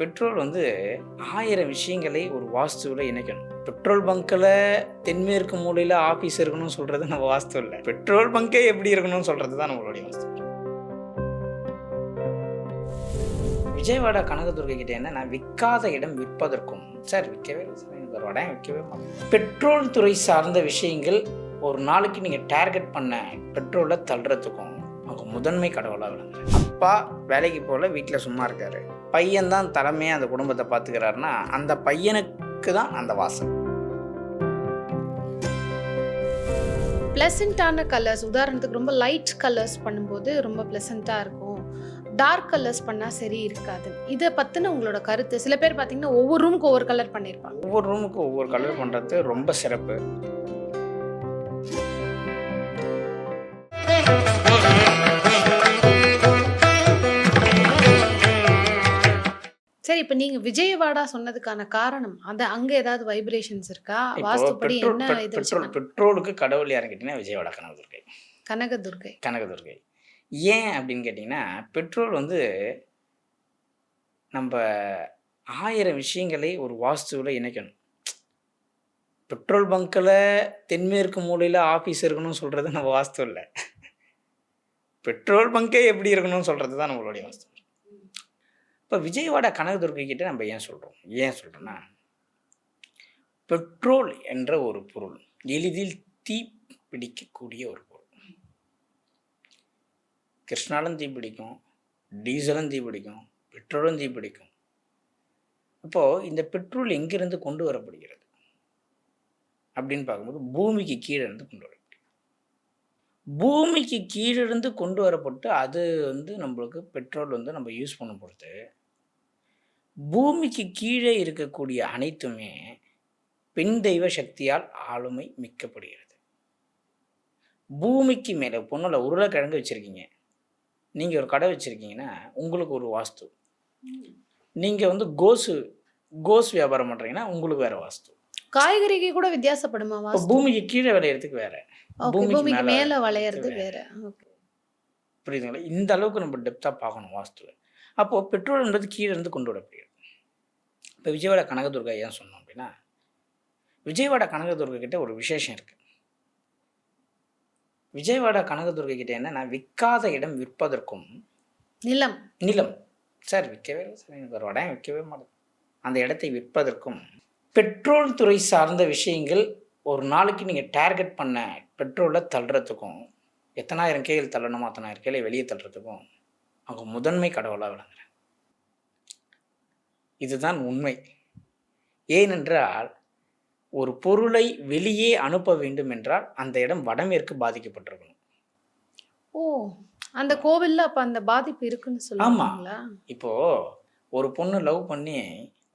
Petrol வந்து ஆயிரம் விஷயங்களை ஒரு வாஸ்துவில் இணைக்கணும். பெட்ரோல் பங்க்கில் தென்மேற்கு மூலையில் ஆஃபீஸ் இருக்கணும்னு சொல்கிறது நம்ம வாஸ்து இல்லை. பெட்ரோல் பங்கே எப்படி இருக்கணும்னு சொல்கிறது தான் நம்மளுடைய வாஸ்து. விஜயவாடா கனகதுர்கை கிட்ட என்ன? நான் விற்காத இடம் விற்பதற்கும். சார் விற்கவே இல்லை சார். எனக்கு ஒரு இடம் விற்கவே பெட்ரோல் துறை சார்ந்த விஷயங்கள் ஒரு நாளைக்கு நீங்கள் டார்கெட் பண்ண பெட்ரோலை தள்ளுறதுக்கும் அவங்க முதன்மை கடவுளாக விளங்குறேன் அப்பா வேலைக்கு போகல வீட்டில் சும்மா இருக்காரு. பையன் தான் தலைமையாக அந்த குடும்பத்தை பார்த்துக்கிறாருன்னா அந்த பையனுக்கு தான் அந்த வாசல். ப்ளசண்ட்டான கலர்ஸ் உதாரணத்துக்கு ரொம்ப லைட் கலர்ஸ் பண்ணும்போது ரொம்ப ப்ளசண்ட்டாக இருக்கும். டார்க் கலர்ஸ் பண்ணால் சரி இருக்காது. இதை பற்றின உங்களோட கருத்து சில பேர் பார்த்தீங்கன்னா ஒவ்வொரு ரூமுக்கு ஒவ்வொரு கலர் பண்ணியிருப்பாங்க ஒவ்வொரு ரூமுக்கு ஒவ்வொரு கலர் பண்ணுறது ரொம்ப சிறப்பு. இப்போ நீங்கள் விஜயவாடா சொன்னதுக்கான காரணம்? அது அங்கே ஏதாவது வைப்ரேஷன்ஸ் இருக்கா? வாஸ்துப்படி என்ன இது பெட்ரோல்? பெட்ரோலுக்கு கடவுள் யாருன்னு கேட்டிங்கன்னா விஜயவாடா கனகதுர்கை. கனகதுர்கை. கனகதுர்கை. ஏன் அப்படின்னு கேட்டிங்கன்னா பெட்ரோல் வந்து நம்ம ஆயிரம் விஷயங்களை ஒரு வாஸ்துவில் இணைக்கணும். பெட்ரோல் பங்க்கில் தென்மேற்கு மூலையில் ஆஃபீஸ் இருக்கணும்னு சொல்கிறது நம்ம வாஸ்து இல்லை. பெட்ரோல் பங்கே எப்படி இருக்கணும்னு சொல்கிறது தான் நம்மளுடைய வாஸ்து. இப்போ விஜயவாடா கனகதுர்கை கிட்டே நம்ம ஏன் சொல்கிறோம் ஏன் சொல்கிறோன்னா பெட்ரோல் என்ற ஒரு பொருள் எளிதில் தீ பிடிக்கக்கூடிய ஒரு பொருள். கிருஷ்ணாலும் தீ பிடிக்கும் டீசலும் தீ பிடிக்கும் பெட்ரோலும் தீ பிடிக்கும். அப்போது இந்த பெட்ரோல் எங்கிருந்து கொண்டு வரப்படுகிறது? அப்படின்னு பார்க்கும்போது பூமிக்கு கீழே இருந்து கொண்டு வரப்படுகிறது. பூமிக்கு கீழே இருந்து கொண்டு வரப்பட்டு அது வந்து நம்மளுக்கு பெட்ரோல் வந்து நம்ம யூஸ் பண்ணும் பொழுது பூமிக்கு கீழே இருக்கக்கூடிய அனைத்துமே பெண் தெய்வ சக்தியால் ஆளுமை மிக்கப்படுகிறது. பூமிக்கு மேலே பொண்ணுல உருளைக்கிழங்கு வச்சுருக்கீங்க. நீங்கள் ஒரு கடை வச்சுருக்கீங்கன்னா உங்களுக்கு ஒரு வாஸ்து. நீங்கள் வந்து கோசு கோஸ் வியாபாரம் பண்ணுறீங்கன்னா உங்களுக்கு வேறு வாஸ்து. காய்கறிக்கு கூட வித்தியாசப்படுமா பூமிக்கு கீழே விளையிறதுக்கு வேற. பூமிக்கு மேல வளையறது வேற. புரியுதுங்களா? இந்த அளவுக்கு நம்ம டெப்த்தாக பார்க்கணும் வாஸ்துவை. அப்போது பெட்ரோல்ன்றது கீழே இருந்து கொண்டு வரப்படுகிறது. இப்போ விஜயவாடா கனகதுர்கா ஏன் சொன்னோம் அப்படின்னா விஜயவாடா கனகதுர்கா கிட்ட ஒரு விசேஷம் இருக்குது விஜயவாடா கனகதுர்கை கிட்ட என்ன நான் விற்காத இடம் விற்பதற்கும் நிலம். நிலம். சார் விற்கவே இல்லை சார். எனக்கு ஒரு இடம் விற்கவே மாட்டேன் அந்த இடத்தை விற்பதற்கும் பெட்ரோல் துறை சார்ந்த விஷயங்கள் ஒரு நாளைக்கு நீங்கள் டார்கெட் பண்ண பெட்ரோலை தள்ளுறதுக்கும் எத்தனாயிரம் கேள் தள்ளணுமோ அத்தனாயிரம் கேளை வெளியே தள்ளுறதுக்கும் அவங்க முதன்மை கடவுளாக விளங்குறாங்க. இதுதான் உண்மை. ஏனென்றால் ஒரு பொருளை வெளியே அனுப்ப வேண்டும் என்றால் அந்த இடம் வடமேற்கு பாதிக்கப்பட்டிருக்கணும். ஓ அந்த கோவில்ல அப்ப அந்த பாதிப்பு இருக்குன்னு சொல்லுவாங்களா? இப்போ ஒரு பொண்ணு லவ் பண்ணி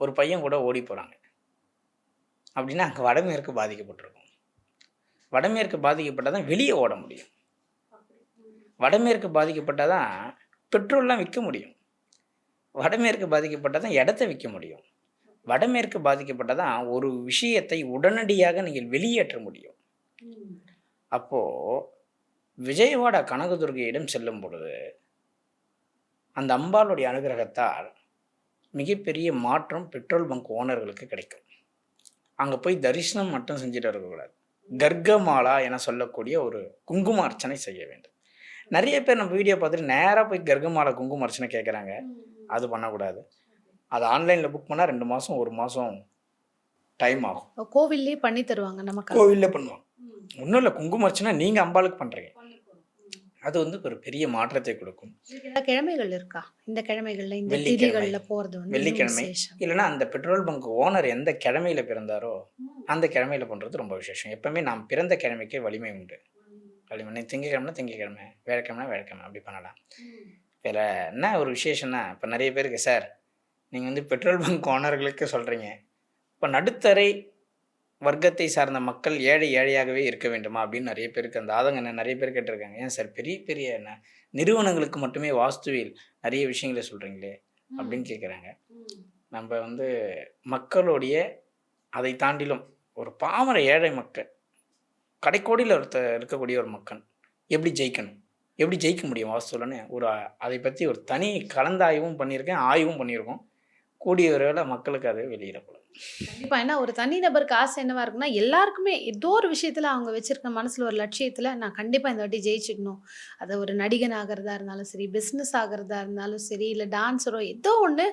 ஒரு பையன் கூட ஓடி போகிறாங்க அப்படின்னா அங்கே வடமேற்கு பாதிக்கப்பட்டிருக்கும். வடமேற்கு பாதிக்கப்பட்டால் தான் வெளியே ஓட முடியும். வடமேற்கு பாதிக்கப்பட்டால் தான் பெட்ரோல்லாம் விற்க முடியும். வடமேற்கு பாதிக்கப்பட்டதான் தான் இடத்த விற்க முடியும். வடமேற்கு பாதிக்கப்பட்டதான் ஒரு விஷயத்தை உடனடியாக நீங்கள் வெளியேற்ற முடியும். அப்போது விஜயவாடா கனகதுர்கையிடம் செல்லும் பொழுது அந்த அம்பாளுடைய அனுகிரகத்தால் மிகப்பெரிய மாற்றம் பெட்ரோல் பங்க் ஓனர்களுக்கு கிடைக்கும். அங்கே போய் தரிசனம் மட்டும் செஞ்சுட்டு இருக்கக்கூடாது கர்க்கமாலா என சொல்லக்கூடிய ஒரு குங்கும அர்ச்சனை செய்ய வேண்டும். நிறைய பேர் நம்ம வீடியோ பார்த்துட்டு நேராக போய் கர்க்கமாலா குங்கும அர்ச்சனை கேட்குறாங்க அது பண்ணக்கூடாது. அது ஆன்லைனில் புக் பண்ணால் ரெண்டு மாதம் ஒரு மாதம் டைம் ஆகும். ஓ, கோவில்லயே பண்ணி தருவாங்க நமக்கு கோவிலில் பண்ணுவாங்க. ஒன்றும் இல்லை குங்கும அர்ச்சனை நீங்கள் அம்பாளுக்கு பண்ணுறீங்க அது வந்து ஒரு பெரிய மாற்றத்தை கொடுக்கும். கிழமைகள் இருக்கா? இந்த கிழமைகள்ல இந்த. திதிகள்ல போறது வந்து வெள்ளிக்கிழமை. இல்லைன்னா அந்த பெட்ரோல் பங்க் ஓனர் எந்த கிழமையில பிறந்தாரோ அந்த கிழமையில பண்ணுறது ரொம்ப விசேஷம். எப்பவுமே நாம் பிறந்த கிழமைக்கே வலிமை உண்டு. வலிமை திங்கக்கிழமை திங்கக்கிழமை வேலைக்கிழமை வேலைக்கிழமை அப்படி பண்ணலாம். வேற என்ன ஒரு விசேஷம்னா இப்போ நிறைய பேருக்கு சார் நீங்கள் வந்து பெட்ரோல் பங்க் ஓனர்களுக்கு சொல்கிறீங்க இப்போ நடுத்தரை வர்க்கத்தை சார்ந்த மக்கள் ஏழை ஏழையாகவே இருக்க வேண்டுமா அப்படின்னு நிறைய பேருக்கு அந்த ஆதங்க என்ன நிறைய பேர் கேட்டிருக்காங்க. ஏன் சார் பெரிய பெரிய என்ன நிறுவனங்களுக்கு மட்டுமே வாஸ்துவில் நிறைய விஷயங்களை சொல்கிறீங்களே அப்படின்னு கேட்குறாங்க நம்ம வந்து மக்களுடைய அதை தாண்டிலும் ஒரு பாமர ஏழை மக்கள் கடைக்கோடியில் ஒருத்த இருக்கக்கூடிய ஒரு மக்கள் எப்படி ஜெயிக்கணும்? எப்படி ஜெயிக்க முடியும்? வாஸ்துலன்னு ஒரு அதை பற்றி ஒரு தனி கலந்தாய்வும் பண்ணியிருக்கேன் ஆய்வும் பண்ணியிருக்கோம். கூடிய விரைவில் மக்களுக்கு அது வெளியிடப்படும். கண்டிப்பா. ஏன்னா ஒரு தனிநபருக்கு ஆசை என்னவா இருக்குன்னா எல்லாருக்குமே ஏதோ ஒரு விஷயத்துல அவங்க வச்சிருக்க மனசுல ஒரு லட்சியத்துல நான் கண்டிப்பா இந்த வாட்டி ஜெயிச்சிடணும் அது ஒரு நடிகன் ஆகிறதா இருந்தாலும் சரி பிஸ்னஸ் ஆகிறதா இருந்தாலும் சரி இல்ல டான்ஸரோ ஏதோ ஒண்ணு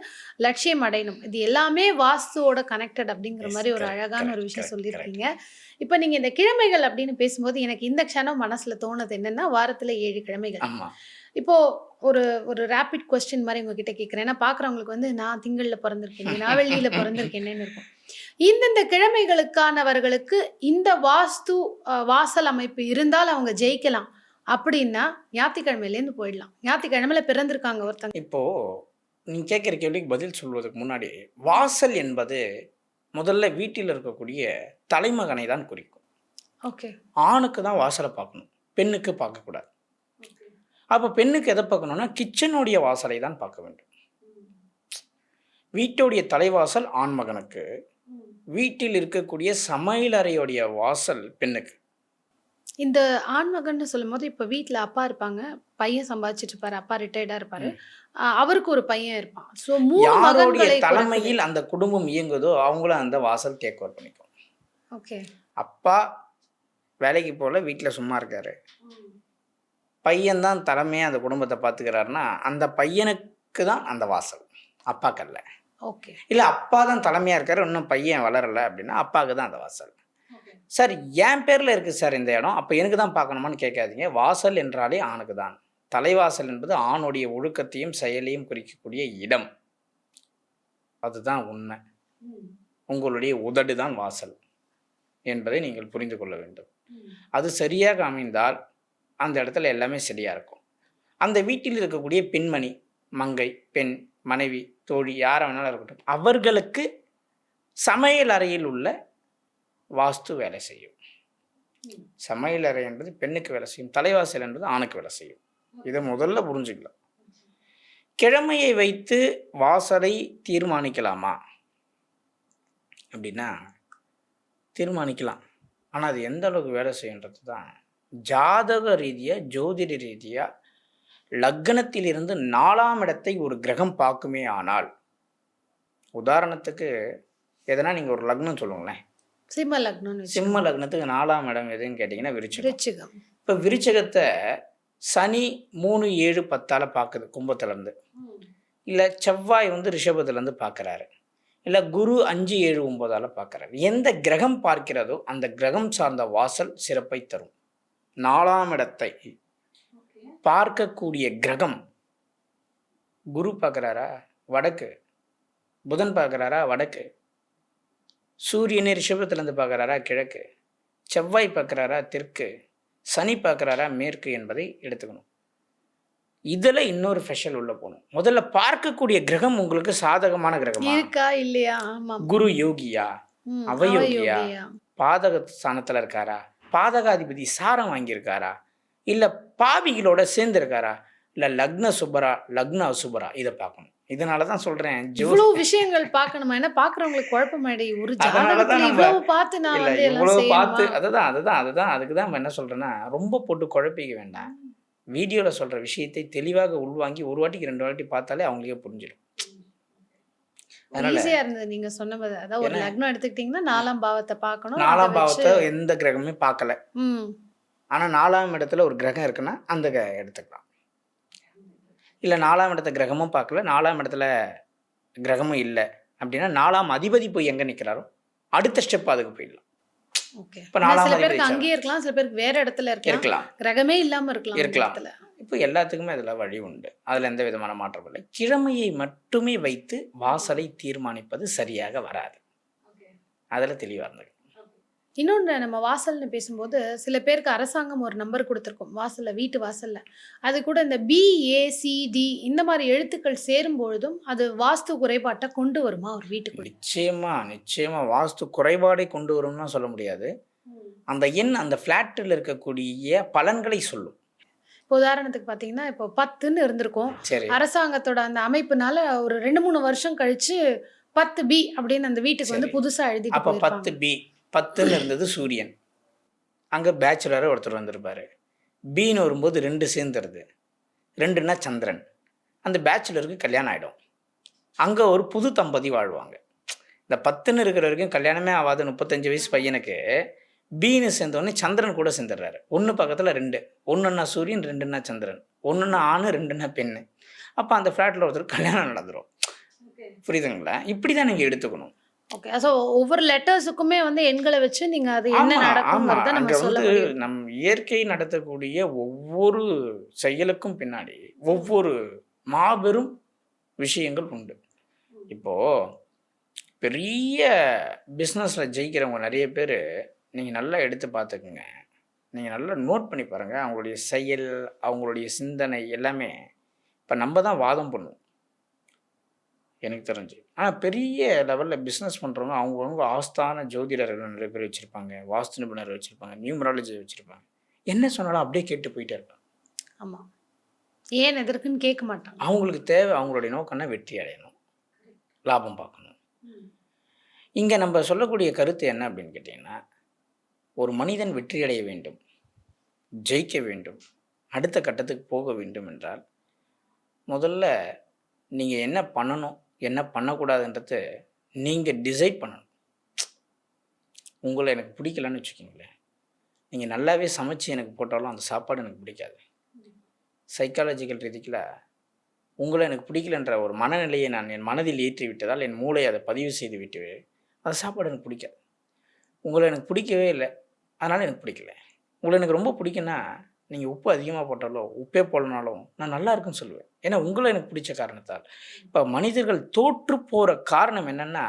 லட்சியம் அடையணும். இது எல்லாமே வாஸ்துவோட கனெக்டட் அப்படிங்கிற மாதிரி ஒரு அழகான ஒரு விஷயம் சொல்லியிருக்கீங்க. இப்போ நீங்க இந்த கிழமைகள் அப்படின்னு பேசும்போது எனக்கு இந்த க்ஷணம் மனசுல தோணுது என்னன்னா வாரத்துல ஏழு கிழமைகள். இப்போ ஒரு ஒரு ரேபிட் கொஸ்டின் மாதிரி உங்ககிட்ட கேட்குறேன் ஏன்னா பார்க்குறவங்களுக்கு வந்து நான் திங்கள்ல பிறந்திருக்கேன் நான் வெள்ளியில பிறந்திருக்கேன்னு இருக்கும். இந்தந்த கிழமைகளுக்கானவர்களுக்கு இந்த வாஸ்து வாசல் அமைப்பு இருந்தால் அவங்க ஜெயிக்கலாம். அப்படின்னா ஞாயிற்றுக்கிழமையிலேருந்து போயிடலாம். ஞாயிற்றுக்கிழமையில பிறந்திருக்காங்க ஒருத்தங்க. இப்போது நீ கேட்குற கேள்விக்கு பதில் சொல்வதற்கு முன்னாடி வாசல் என்பது முதல்ல வீட்டில் இருக்கக்கூடிய தலைமகனை தான் குறிக்கும். ஓகே. ஆணுக்கு தான் வாசலை பார்க்கணும். பெண்ணுக்கு பார்க்கக்கூடாது. அப்போ பெண்ணுக்கு எதை பார்க்கணும்னா கிச்சனுடைய வாசலை தான் பார்க்க வேண்டும். வீட்டுடைய தலைவாசல் ஆண்மகனுக்கு. வீட்டில் இருக்கக்கூடிய சமையலறையுடைய வாசல் பெண்ணுக்கு. இந்த ஆண்மகன்னு சொல்லும்போது இப்போ வீட்டில் அப்பா இருப்பாங்க பையன் சம்பாதிச்சிட்டு இருப்பாரு அப்பா ரிட்டையர்டா இருப்பாரு. அவருக்கு ஒரு பையன் இருப்பான். ஸோ யாருடைய தலைமையில் அந்த குடும்பம் இயங்குதோ அவங்களும் அந்த வாசல் டேக் ஓவர் பண்ணிக்கும். ஓகே அப்பா வேலைக்கு போகல வீட்டில் சும்மா இருக்காரு. பையன்தான் தலைமையாக அந்த குடும்பத்தை பார்த்துக்கிறாருன்னா அந்த பையனுக்கு தான் அந்த வாசல். அப்பாக்கல்ல. ஓகே. இல்லை அப்பா தான் தலைமையாக இருக்காரு இன்னும் பையன் வளரலை அப்படின்னா அப்பாவுக்கு தான் அந்த வாசல். சார் என் பேரில் இருக்குது சார் இந்த இடம். அப்போ எனக்கு தான் பார்க்கணுமான்னு கேட்காதீங்க. வாசல் என்றாலே ஆணுக்கு தான் தலைவாசல் என்பது ஆணுடைய ஒழுக்கத்தையும் செயலையும் குறிக்கக்கூடிய இடம். அதுதான் உண்மை. உங்களுடைய உதடு தான் வாசல் என்பதை நீங்கள் புரிந்து கொள்ள வேண்டும். அது சரியாக அமைந்தால் அந்த இடத்துல எல்லாமே சரியாக இருக்கும். அந்த வீட்டில் இருக்கக்கூடிய பெண்மணி மங்கை பெண் மனைவி தோழி யாரை வேணாலும் இருக்கட்டும் அவர்களுக்கு சமையல் அறையில் உள்ள வாஸ்து வேலை செய்யும். சமையல் அறை என்பது பெண்ணுக்கு வேலை செய்யும் தலைவாசல் என்பது ஆணுக்கு வேலை செய்யும். இதை முதல்ல புரிஞ்சுக்கலாம். கிழமையை வைத்து வாசலை தீர்மானிக்கலாமா? அப்படின்னா தீர்மானிக்கலாம். ஆனால் அது எந்த அளவுக்கு வேலை செய்யுன்றது தான் ஜாதக ரீதியாக ஜோதிட ரீதியாக லக்னத்திலிருந்து நாலாம் இடத்தை ஒரு கிரகம் பார்க்குமே ஆனால் உதாரணத்துக்கு எதனா நீங்கள் ஒரு லக்னம் சொல்லுங்களேன். சிம்ம வச்சுக்கோங்க. சிம்ம லக்னத்துக்கு நாலாம் இடம் எதுன்னு கேட்டிங்கன்னா விருச்சிகம். விருச்சிகம். இப்போ விருச்சகத்தை சனி மூணு ஏழு பத்தால் பார்க்குது கும்பத்துலேருந்து. இல்லை செவ்வாய் வந்து ரிஷபத்துலேருந்து பார்க்குறாரு இல்லை குரு அஞ்சு ஏழு ஒம்போதால் பார்க்குறாரு எந்த கிரகம் பார்க்கிறதோ அந்த கிரகம் சார்ந்த வாசல் சிறப்பை தரும். நாலாம் இடத்தை பார்க்கக்கூடிய கிரகம் குரு பார்க்குறாரா? வடக்கு. புதன் பார்க்குறாரா? வடக்கு. சூரியனை ரிஷபத்துலேருந்து பார்க்குறாரா? கிழக்கு. செவ்வாய் பார்க்குறாரா? தெற்கு. சனி பார்க்குறாரா? மேற்கு என்பதை எடுத்துக்கணும். இதில் இன்னொரு ஸ்பெஷல் உள்ள போகணும். முதல்ல பார்க்கக்கூடிய கிரகம் உங்களுக்கு சாதகமான கிரகமா? இருக்கா? இல்லையா? குரு யோகியா? அவயோகியா. பாதக ஸ்தானத்தில் இருக்காரா? பாதகாதிபதி சாரம் வாங்கியிருக்காரா? இல்லை பாவிகளோட சேர்ந்துருக்காரா? இல்லை லக்ன சுபரா லக்ன அசுபரா? இதை பார்க்கணும். இதனால தான் சொல்கிறேன் ஜோ இவ்வளவு விஷயங்கள் பார்க்கணுமா? ஏன்னா பாக்குறவங்களுக்கு குழப்பமாயிடு ஒரு ஜாதகத்துல இவ்வளவு பார்த்து நான் வந்து இவ்வளோ பார்த்து அதுதான் அதுதான் அதுதான். அதுக்கு தான் என்ன சொல்கிறேன்னா ரொம்ப போட்டு குழப்பிக்க வேண்டாம். வீடியோவில் சொல்கிற விஷயத்தை தெளிவாக உள்வாங்கி ஒரு வாட்டிக்கு ரெண்டு வாட்டி பார்த்தாலே அவங்களுக்கே புரிஞ்சிடும். ஈஸியா இருந்தது நீங்க சொன்னது அதாவது ஒரு லக்னம் எடுத்துக்கிட்டீங்கன்னா நாலாம் பாவத்தை பார்க்கணும் நாலாம் பாவத்தை எந்த கிரகமே பார்க்கல. ம். ஆனால் நாலாம் இடத்துல ஒரு கிரகம் இருக்குன்னா அந்த எடுத்துக்கலாம். இல்லை நாலாம் இடத்த கிரகமும் பார்க்கல நாலாம் இடத்துல கிரகமும் இல்லை. அப்படின்னா நாலாம் அதிபதி போய் எங்கே நிற்கிறாரோ அடுத்த ஸ்டெப் அதுக்கு போயிடலாம். ஓகே. இப்ப நாலாம். அங்கேயே இருக்கலாம் சில பேருக்கு வேற இடத்துல இருக்கலாம். கிரகமே இல்லாம இருக்கலாம் இருக்கலாம். இப்போ எல்லாத்துக்குமே அதில் வழி உண்டு. அதில் எந்த விதமான மாற்றம் இல்லை. கிழமையை மட்டுமே வைத்து வாசலை தீர்மானிப்பது சரியாக வராது. அதில் தெளிவாக இருந்தது இன்னொன்று நம்ம வாசல்னு பேசும்போது சில பேருக்கு அரசாங்கம் ஒரு நம்பர் கொடுத்துருக்கோம் வாசல்ல வீட்டு வாசல்ல. அது கூட இந்த பிஏசிடி இந்த மாதிரி எழுத்துக்கள் சேரும் பொழுதும் அது வாஸ்து குறைபாட்டை கொண்டு வருமா ஒரு வீட்டுக்குள்ள நிச்சயமா நிச்சயமா வாஸ்து குறைபாடை கொண்டு வரும்னா சொல்ல முடியாது. அந்த எண் அந்த ஃப்ளாட்டில் இருக்கக்கூடிய பலன்களை சொல்லும். இப்போ உதாரணத்துக்கு பார்த்தீங்கன்னா இப்போ பத்துன்னு இருந்திருக்கும். சரி. அரசாங்கத்தோட அந்த அமைப்புனால ஒரு ரெண்டு மூணு வருஷம் கழிச்சு பத்து பி அப்படின்னு அந்த வீட்டுக்கு வந்து சரி. புதுசா எழுதிட்டு அப்போ. பத்து பி பத்துன்னு இருந்தது சூரியன். அங்கே பேச்சுலர் ஒருத்தர் வந்திருப்பாரு. பின்னு வரும்போது ரெண்டு சேர்ந்துருது. ரெண்டுன்னா சந்திரன். அந்த பேச்சுலருக்கு கல்யாணம் ஆகிடும் அங்கே ஒரு புது தம்பதி வாழ்வாங்க. இந்த பத்துன்னு இருக்கிற வரைக்கும் கல்யாணமே ஆகாத. முப்பத்தஞ்சு வயசு பையனுக்கு. பீனு சேர்ந்தோடனே சந்திரன் கூட சேர்ந்துடுறாரு. ஒன்று பக்கத்தில் ரெண்டு. ஒன்றுன்னா சூரியன் ரெண்டுன்னா சந்திரன். ஒன்றுன்னா ஆண் ரெண்டுன்னா பெண்ணு. அப்போ அந்த ஃப்ளாட்டில் ஒருத்தர் கல்யாணம் நடந்துரும். புரியுதுங்களா? இப்படி தான் நீங்கள் எடுத்துக்கணும். ஓகே ஸோ ஒவ்வொரு லெட்டர்ஸுக்குமே வந்து எண்களை வச்சு நீங்க அது என்ன. நடக்குங்கிறத அங்க நம்ம சொல்ல நம் இயற்கை நடத்தக்கூடிய ஒவ்வொரு செயலுக்கும் பின்னாடி ஒவ்வொரு மாபெரும் விஷயங்கள் உண்டு. இப்போ பெரிய பிஸ்னஸ்ல ஜெயிக்கிறவங்க நிறைய பேர் நீங்க நல்லா எடுத்து பார்த்துக்குங்க. நீங்க நல்லா நோட் பண்ணி பாருங்க. அவங்களுடைய செயல் அவங்களுடைய சிந்தனை எல்லாமே இப்போ நம்ம தான் வாதம் பண்ணுவோம். எனக்கு தெரிஞ்சு. ஆனால் பெரிய லெவலில் பிஸ்னஸ் பண்ணுறவங்க அவங்கவுங்க ஆஸ்தான ஜோதிடர்கள் நிறைய பேர் வச்சுருப்பாங்க. வாஸ்து நிபுணர் வச்சுருப்பாங்க. நியூமராலஜி வச்சுருப்பாங்க. என்ன சொன்னாலும் அப்படியே கேட்டு போயிட்டே இருப்பாங்க. ஆமா. ஏன் எதற்குன்னு கேட்க மாட்டாங்க. அவங்களுக்கு தேவை அவங்களுடைய நோக்கம்னா வெற்றி அடையணும். லாபம் பார்க்கணும். இங்கே நம்ம சொல்லக்கூடிய கருத்து என்ன அப்படின்னு கேட்டிங்கன்னா ஒரு மனிதன் வெற்றியடைய வேண்டும் ஜெயிக்க வேண்டும் அடுத்த கட்டத்துக்கு போக வேண்டும் என்றால் முதல்ல நீங்கள் என்ன பண்ணணும் என்ன பண்ணக்கூடாதுன்றது நீங்கள் டிசைட் பண்ணணும். உங்களை எனக்கு பிடிக்கலன்னு வச்சுக்கோங்களேன். நீங்கள் நல்லாவே சமைச்சு எனக்கு போட்டாலும் அந்த சாப்பாடு எனக்கு பிடிக்காது. சைக்காலஜிக்கல் ரீதிக்கில் உங்களை எனக்கு பிடிக்கலன்ற ஒரு மனநிலையை நான் என் மனதில் ஏற்றி விட்டதால் என் மூளை அதை பதிவு செய்து விட்டு அந்த சாப்பாடு எனக்கு பிடிக்காது. உங்களை எனக்கு பிடிக்கவே இல்லை. அதனால் எனக்கு பிடிக்கல. உங்களை எனக்கு ரொம்ப பிடிக்குன்னா நீங்கள் உப்பு அதிகமாக போட்டாலோ உப்பே போடலனாலும் நான் நல்லா இருக்குன்னு சொல்லுவேன். ஏன்னா உங்களை எனக்கு பிடிச்ச காரணத்தால். இப்போ மனிதர்கள் தோற்று போகிற காரணம் என்னென்னா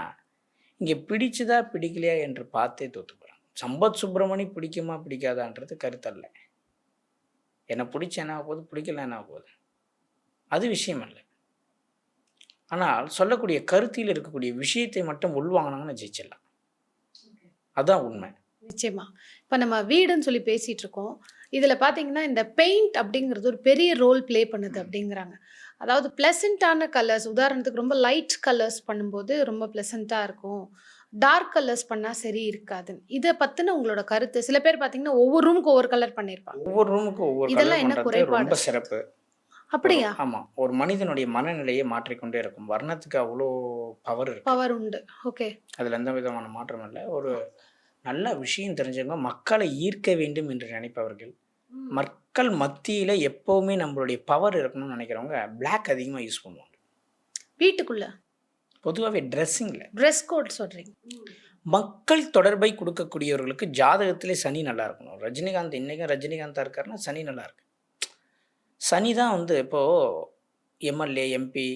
இங்கே பிடிச்சதா பிடிக்கலையா என்று பார்த்தே தோற்று போகிறாங்க சம்பத் சுப்பிரமணி பிடிக்குமா பிடிக்காதான்றது கருத்தல்ல. என்னை பிடிச்ச என்ன போகுது பிடிக்கல என்ன போகுது? அது விஷயம் அல்ல. ஆனால் சொல்லக்கூடிய கருத்தில் இருக்கக்கூடிய விஷயத்தை மட்டும் உள்வாங்கினாங்கன்னா ஜெயிச்சிடலாம். அதான் உண்மை. நிச்சயமா. இப்ப நம்ம வீடுன்னு சொல்லி பேசிட்டு இருக்கோம் இதுல பாத்தீங்கன்னா இந்த பெயிண்ட் அப்படிங்கிறது ஒரு பெரிய ரோல் ப்ளே பண்ணுது அப்படிங்கிறாங்க. அதாவது பிளசண்டான கலர்ஸ் உதாரணத்துக்கு ரொம்ப லைட் கலர்ஸ் பண்ணும்போது ரொம்ப பிளசண்டா இருக்கும். டார்க் கலர்ஸ் பண்ணா சரி இருக்காது. இதை பத்தின உங்களோட கருத்து. சில பேர் பாத்தீங்கன்னா ஒவ்வொரு ரூமுக்கு ஒவ்வொரு கலர் பண்ணிருப்பாங்க. ஒவ்வொரு ரூமுக்கும் ஒவ்வொரு இதெல்லாம் என்ன குறைபாடு? சிறப்பு. அப்படியா? ஆமாம் ஒரு மனிதனுடைய மனநிலையை மாற்றிக்கொண்டே இருக்கும். வர்ணத்துக்கு அவ்வளோ பவர் இருக்கு. பவர் உண்டு. ஓகே அதில் எந்த விதமான மாற்றம் இல்லை. ஒரு நல்ல விஷயம் தெரிஞ்சவங்க மக்களை ஈர்க்க வேண்டும் என்று நினைப்பவர்கள். மக்கள் மத்தியில் எப்போவுமே நம்மளுடைய பவர் இருக்கணும்னு நினைக்கிறவங்க Black அதிகமாக யூஸ் பண்ணுவாங்க. வீட்டுக்குள்ள? பொதுவாகவே ட்ரெஸ்ஸிங்கில் ட்ரெஸ் கோட் சொல்றீங்க. மக்கள் தொடர்பை கொடுக்கக்கூடியவர்களுக்கு ஜாதகத்திலே சனி நல்லா இருக்கணும். ரஜினிகாந்த் இன்றைக்கும் ரஜினிகாந்தா இருக்காருன்னா சனி நல்லா இருக்கு. சனி தான் வந்து இப்போது எம்எல்ஏ எம்பி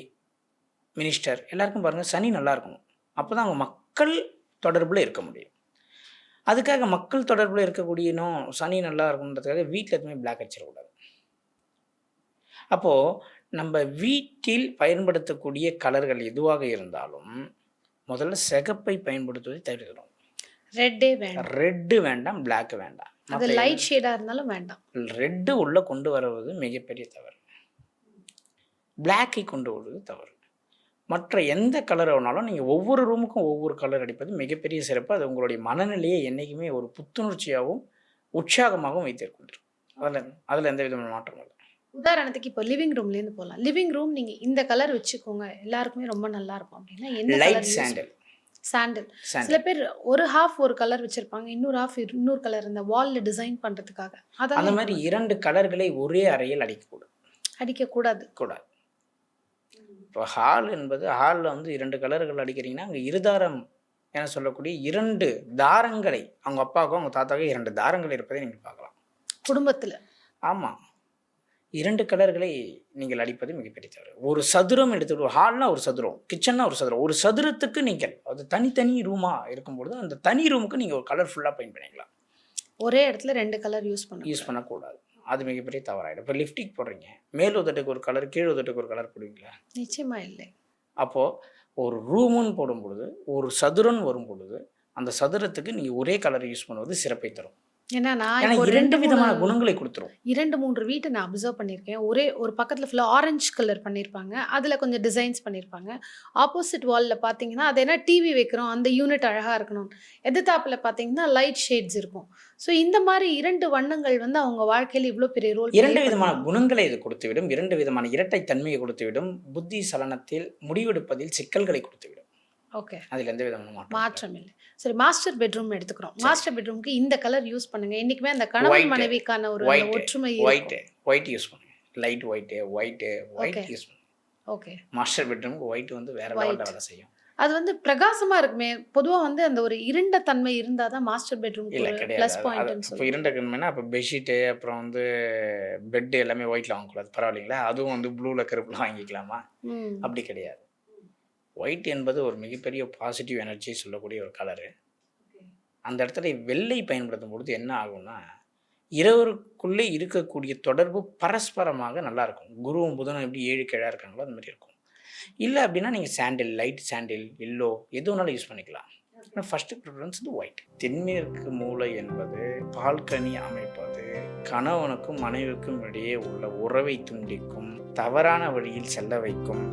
மினிஸ்டர் எல்லாருக்கும் பாருங்கள் சனி நல்லா இருக்கணும். அப்போ தான் அவங்க மக்கள் தொடர்பில் இருக்க முடியும். அதுக்காக மக்கள் தொடர்பில் இருக்கக்கூடியனும் சனி நல்லா இருக்கணுன்றதுக்காக வீட்டில் எதுவுமே பிளாக் அடிச்சிடக்கூடாது. அப்போது நம்ம வீட்டில் பயன்படுத்தக்கூடிய கலர்கள் எதுவாக இருந்தாலும் முதல்ல சிகப்பை பயன்படுத்துவதை தவிர்க்கணும். ரெட்டே வேண்டாம். ரெட்டு வேண்டாம் Black வேண்டாம். அது லைட் ஷேடா இருந்தாலும் வேண்டாம். ரெட்டு உள்ளே கொண்டு வருவது மிகப்பெரிய தவறு. பிளாக்கை கொண்டு வருவது தவறு. மற்ற எந்த கலர் வேணாலும் நீங்கள் ஒவ்வொரு ரூமுக்கும் ஒவ்வொரு கலர் அடிப்பது மிகப்பெரிய சிறப்பு. அது உங்களுடைய மனநிலையை என்றைக்குமே ஒரு புத்துணர்ச்சியாகவும் உற்சாகமாகவும் வைத்திருக்கின்றது அதில் அதில் எந்த விதமான மாற்றம் இல்லை. உதாரணத்துக்கு இப்போ லிவிங் ரூம்ல இருந்து போகலாம் லிவிங் ரூம் நீங்க இந்த கலர் வச்சுக்கோங்க. எல்லாருக்குமே ரொம்ப நல்லா இருக்கும் அப்படின்னா எந்த லைட் சாண்டல் சாண்டில் சில பேர் ஒரு ஹாஃப் ஒரு கலர் வச்சிருப்பாங்க. இன்னொரு ஹாஃப் இன்னொரு கலர் இந்த வால்ல டிசைன் பண்றதுக்காக. அந்த மாதிரி இரண்டு கலர்களை ஒரே அறையில் அடிக்கக்கூடாது. அடிக்க கூடாது கூடாது. இப்போ ஹால் என்பது ஹாலில் வந்து இரண்டு கலர்கள் அடிக்கிறீங்கன்னா அங்கே இருதாரம் என சொல்லக்கூடிய இரண்டு தாரங்களை அவங்க அப்பாவுக்கும் அவங்க தாத்தாவுக்கும் இரண்டு தாரங்கள் இருப்பதை நீங்கள் பார்க்கலாம். குடும்பத்துல. ஆமாம் இரண்டு கலர்களை நீங்கள் அடிப்பது மிகப்பெரிய தவறு. ஒரு சதுரம் எடுத்துட்டு ஹால்னா ஒரு சதுரம் கிச்சன்னா ஒரு சதுரம். ஒரு சதுரத்துக்கு நீங்கள் அது தனித்தனி ரூமாக இருக்கும்பொழுது அந்த தனி ரூமுக்கு நீங்கள் ஒரு கலர் ஃபுல்லாக பெயிண்ட் பண்ணிக்கலாம். ஒரே இடத்துல ரெண்டு கலர் யூஸ் பண்ணுங்க யூஸ் பண்ணக்கூடாது. அது மிகப்பெரிய தவறாயிடும். இப்போ லிப்டிக் போடுறீங்க. மேல் உதட்டுக்கு ஒரு கலர் கீழ் உதட்டுக்கு ஒரு கலர் போடுவீங்களா? நிச்சயமா இல்லை. அப்போது ஒரு ரூமுன்னு போடும் பொழுது ஒரு சதுரன் வரும் பொழுது அந்த சதுரத்துக்கு நீங்கள் ஒரே கலர் யூஸ் பண்ணுவது சிறப்பை தரும். ஏன்னா நான் இரண்டு ரெண்டு விதமான குணங்களை கொடுத்துரும். இரண்டு மூன்று வீட்டை நான் அப்சர்வ் பண்ணியிருக்கேன். ஒரே ஒரு பக்கத்தில் ஃபுல்லாக ஆரஞ்சு கலர் பண்ணியிருப்பாங்க. அதில் கொஞ்சம் டிசைன்ஸ் பண்ணியிருப்பாங்க. ஆப்போசிட் வாலில் பார்த்தீங்கன்னா அது என்ன டிவி வைக்கிறோம் அந்த யூனிட் அழகாக இருக்கணும். எதிர்த்தாப்பில் பார்த்தீங்கன்னா லைட் ஷேட்ஸ் இருக்கும். ஸோ இந்த மாதிரி இரண்டு வண்ணங்கள் வந்து அவங்க வாழ்க்கையில் இவ்வளோ பெரிய ரோல் இரண்டு விதமான குணங்களை இது கொடுத்துவிடும். இரண்டு விதமான இரட்டை தன்மையை கொடுத்துவிடும். புத்தி சலனத்தில் முடிவெடுப்பதில் சிக்கல்களை கொடுத்துவிடும். ஓகே அதில் எந்த விதமான மாற்றம் இல்லை. சரி மாஸ்டர் பெட்ரூம் எடுத்துக்கிறோம். மாஸ்டர் பெட்ரூம்க்கு இந்த கலர் யூஸ் பண்ணுங்க. என்னைக்குமே அந்த. கணவன் மனைவிக்கான ஒரு. ஒற்றுமை ஒயிட்டு ஒயிட் யூஸ் பண்ணுங்க. Light white white white. Use பண்ணுங்க. ஓகே மாஸ்டர் பெட்ரூமுக்கு ஒயிட் வந்து வேற. லெவலில் வேலை செய்யும். அது வந்து பிரகாசமா இருக்குமே. பொதுவா வந்து அந்த ஒரு இருண்ட தன்மை இருந்தாதான் தான் மாஸ்டர் பெட்ரூம் இல்லை கிடையாது. பாயிண்ட்னு இப்போ இரண்டு கண்மைனா அப்போ பெட்ஷீட்டு அப்புறம் வந்து பெட்டு எல்லாமே ஒயிட்டில் வாங்கக்கூடாது. பரவாயில்லைங்களா? அதுவும் வந்து ப்ளூவில் கருப்பில் வாங்கிக்கலாமா? அப்படி கிடையாது. ஒயிட் என்பது ஒரு மிகப்பெரிய பாசிட்டிவ் எனர்ஜி சொல்லக்கூடிய ஒரு கலரு அந்த இடத்துல வெள்ளை பயன்படுத்தும் பொழுது என்ன ஆகும்னா இருவருக்குள்ளே இருக்கக்கூடிய தொடர்பு பரஸ்பரமாக நல்லா இருக்கும். குருவும் புதனும் எப்படி ஏழு கிழா இருக்காங்களோ அந்த மாதிரி இருக்கும். இல்லை அப்படின்னா நீங்கள் சாண்டில் லைட் சாண்டில் எல்லோ எது வேணாலும் யூஸ் பண்ணிக்கலாம். ஆனால் ஃபஸ்ட்டு ப்ரிஃபரன்ஸ் வந்து ஒயிட் தென்மேற்கு மூலை என்பது பால்கனி அமைப்பது கணவனுக்கும் மனைவிக்கும் இடையே உள்ள உறவை துண்டிக்கும் தவறான வழியில் செல்ல வைக்கும்